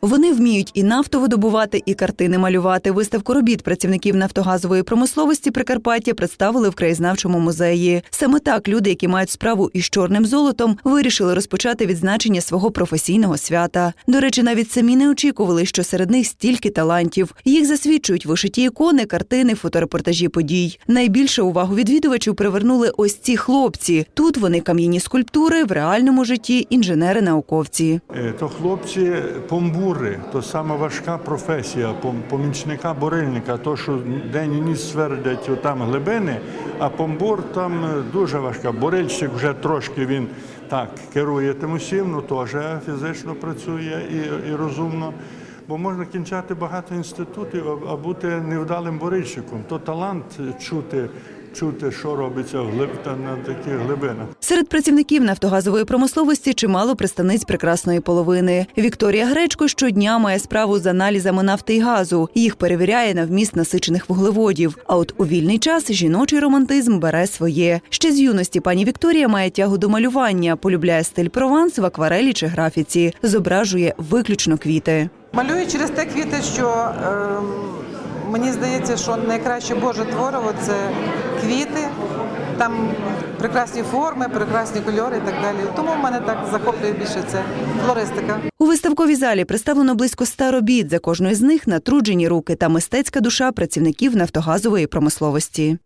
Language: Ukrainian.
Вони вміють і нафту видобувати, і картини малювати. Виставку робіт працівників нафтогазової промисловості Прикарпаття представили в краєзнавчому музеї. Саме так люди, які мають справу із чорним золотом, вирішили розпочати відзначення свого професійного свята. До речі, навіть самі не очікували, що серед них стільки талантів. Їх засвідчують вишиті ікони, картини, фоторепортажі подій. Найбільше увагу відвідувачів привернули ось ці хлопці. Тут вони кам'яні скульптури в реальному житті інженери-науковці. Е, То хлопці помбури, то сама важка професія, пом- помічника бурильника, то що день і ніч свердять там глибини, а помбур там е, дуже важка. Бурильщик вже трошки він так керує тим усім, ну теж фізично працює і, і розумно. Бо можна кінчати багато інститутів, а- бути невдалим бурильщиком. То талант чути, чути, що робиться в глиб на таких глибинах. Серед працівників нафтогазової промисловості чимало представниць прекрасної половини. Вікторія Гречко щодня має справу з аналізами нафти і газу. Їх перевіряє на вміст насичених вуглеводів. А от у вільний час жіночий романтизм бере своє. Ще з юності пані Вікторія має тягу до малювання, полюбляє стиль прованс в акварелі чи графіці, зображує виключно квіти. Малюю через те квіти, що ем, мені здається, що найкраще Боже творово це квіти, там прекрасні форми, прекрасні кольори і так далі. Тому в мене так захоплює більше це флористика. У виставковій залі представлено близько ста робіт. За кожною з них натруджені руки та мистецька душа працівників нафтогазової промисловості.